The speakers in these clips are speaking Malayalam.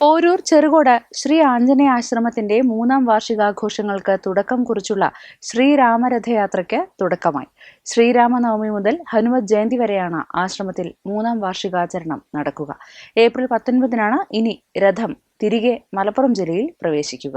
Porur Cherukode Shri Anjaneya ആശ്രമത്തിന്റെ മൂന്നാം വാർഷികാഘോഷങ്ങൾക്ക് തുടക്കം കുറിച്ചുള്ള ശ്രീരാമരഥയാത്രയ്ക്ക് തുടക്കമായി. ശ്രീരാമനവമി മുതൽ ഹനുമത് ജയന്തി വരെയാണ് ആശ്രമത്തിൽ മൂന്നാം വാർഷികാചരണം നടക്കുക. ഏപ്രിൽ പത്തൊൻപതിനാണ് ഇനി രഥം തിരികെ മലപ്പുറം ജില്ലയിൽ പ്രവേശിക്കുക.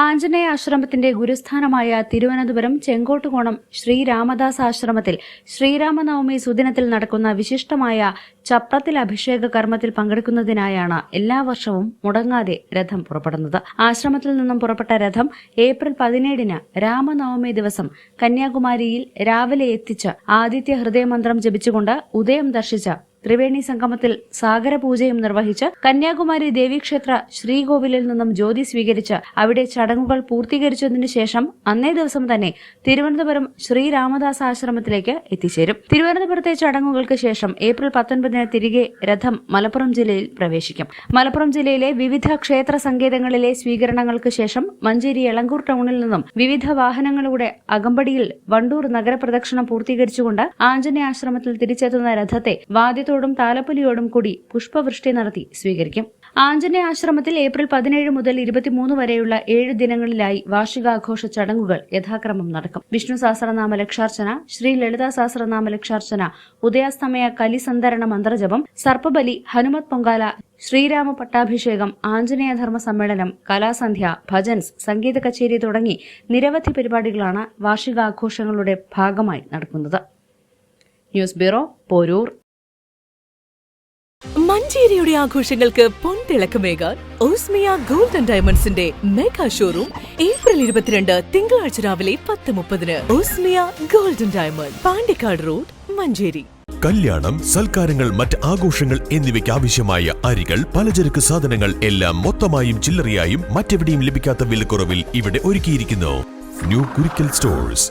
ആഞ്ജനേയ ആശ്രമത്തിന്റെ ഗുരുസ്ഥാനമായ തിരുവനന്തപുരം ചെങ്കോട്ടുകോണം ശ്രീരാമദാസ് ആശ്രമത്തിൽ ശ്രീരാമനവമി സുദിനത്തിൽ നടക്കുന്ന വിശിഷ്ടമായ ചപ്രത്തിൽ അഭിഷേക കർമ്മത്തിൽ പങ്കെടുക്കുന്നതിനായാണ് എല്ലാ വർഷവും മുടങ്ങാതെ രഥം പുറപ്പെടുന്നത്. ആശ്രമത്തിൽ നിന്നും പുറപ്പെട്ട രഥം ഏപ്രിൽ പതിനേഴിന് രാമനവമി ദിവസം കന്യാകുമാരിയിൽ രാവിലെ എത്തിച്ച് ആദിത്യ ഹൃദയമന്ത്രം ജപിച്ചുകൊണ്ട് ഉദയം ദർശിച്ച ത്രിവേണി സംഗമത്തിൽ സാഗരപൂജയും നിർവഹിച്ച് കന്യാകുമാരി ദേവീക്ഷേത്ര ശ്രീകോവിലിൽ നിന്നും ജ്യോതി സ്വീകരിച്ച് അവിടെ ചടങ്ങുകൾ പൂർത്തീകരിച്ചതിനു ശേഷം അന്നേ ദിവസം തന്നെ തിരുവനന്തപുരം ശ്രീരാമദാസ് ആശ്രമത്തിലേക്ക് എത്തിച്ചേരും. തിരുവനന്തപുരത്തെ ചടങ്ങുകൾക്ക് ശേഷം ഏപ്രിൽ പത്തൊൻപതിന് തിരികെ രഥം മലപ്പുറം ജില്ലയിൽ പ്രവേശിക്കും. മലപ്പുറം ജില്ലയിലെ വിവിധ ക്ഷേത്ര സങ്കേതങ്ങളിലെ സ്വീകരണങ്ങൾക്ക് ശേഷം മഞ്ചേരി എളങ്കൂർ ടൗണിൽ നിന്നും വിവിധ വാഹനങ്ങളുടെ അകമ്പടിയിൽ വണ്ടൂർ നഗരപ്രദക്ഷിണം പൂർത്തീകരിച്ചുകൊണ്ട് ആഞ്ജനേയ ആശ്രമത്തിൽ തിരിച്ചെത്തുന്ന രഥത്തെ വാദ്യത്തോടും താലപ്പൊലിയോടും കൂടി പുഷ്പവൃഷ്ടി നടത്തി സ്വീകരിക്കും. ആഞ്ജനേയ ആശ്രമത്തിൽ ഏപ്രിൽ പതിനേഴ് മുതൽ ഇരുപത്തിമൂന്ന് വരെയുള്ള ഏഴ് ദിനങ്ങളിലായി വാർഷികാഘോഷ ചടങ്ങുകൾ യഥാക്രമം നടക്കും. വിഷ്ണു സഹസ്രനാമ ലക്ഷാർച്ചന ശ്രീ ലളിതാ സഹസ്രനാമ ലക്ഷാർച്ചന ഉദയാസ്തമയ കലിസന്ധരണ മന്ത്രജപം സർപ്പബലി ഹനുമത് പൊങ്കാല ശ്രീരാമ പട്ടാഭിഷേകം ആഞ്ജനേയ ധർമ്മ സമ്മേളനം കലാസന്ധ്യ ഭജൻസ് സംഗീത കച്ചേരി തുടങ്ങി നിരവധി പരിപാടികളാണ് വാർഷികാഘോഷങ്ങളുടെ ഭാഗമായി നടക്കുന്നത്. News bureau Porur. മഞ്ചേരിയുടെ ആഘോഷങ്ങൾക്ക് പൊൻതിളക്കമേകാൻ ഓസ്മിയ ഗോൾഡ് ആൻഡ് ഡയമണ്ട്സിന്റെ മെഗാ ഷോറൂം ഏപ്രിൽ ഇരുപത്തിരണ്ട് തിങ്കളാഴ്ച രാവിലെ പത്ത് മുപ്പതിന്. Osmiya golden diamond Pandikkad road Manjeri. കല്യാണം സൽക്കാരങ്ങൾ മറ്റ് ആഘോഷങ്ങൾ എന്നിവയ്ക്ക് ആവശ്യമായ അരികൾ പലചരക്ക് സാധനങ്ങൾ എല്ലാം മൊത്തമായും ചില്ലറയായും മറ്റെവിടെയും ലഭിക്കാത്ത വിലക്കുറവിൽ ഇവിടെ ഒരുക്കിയിരിക്കുന്നു. New Kurikkal stores.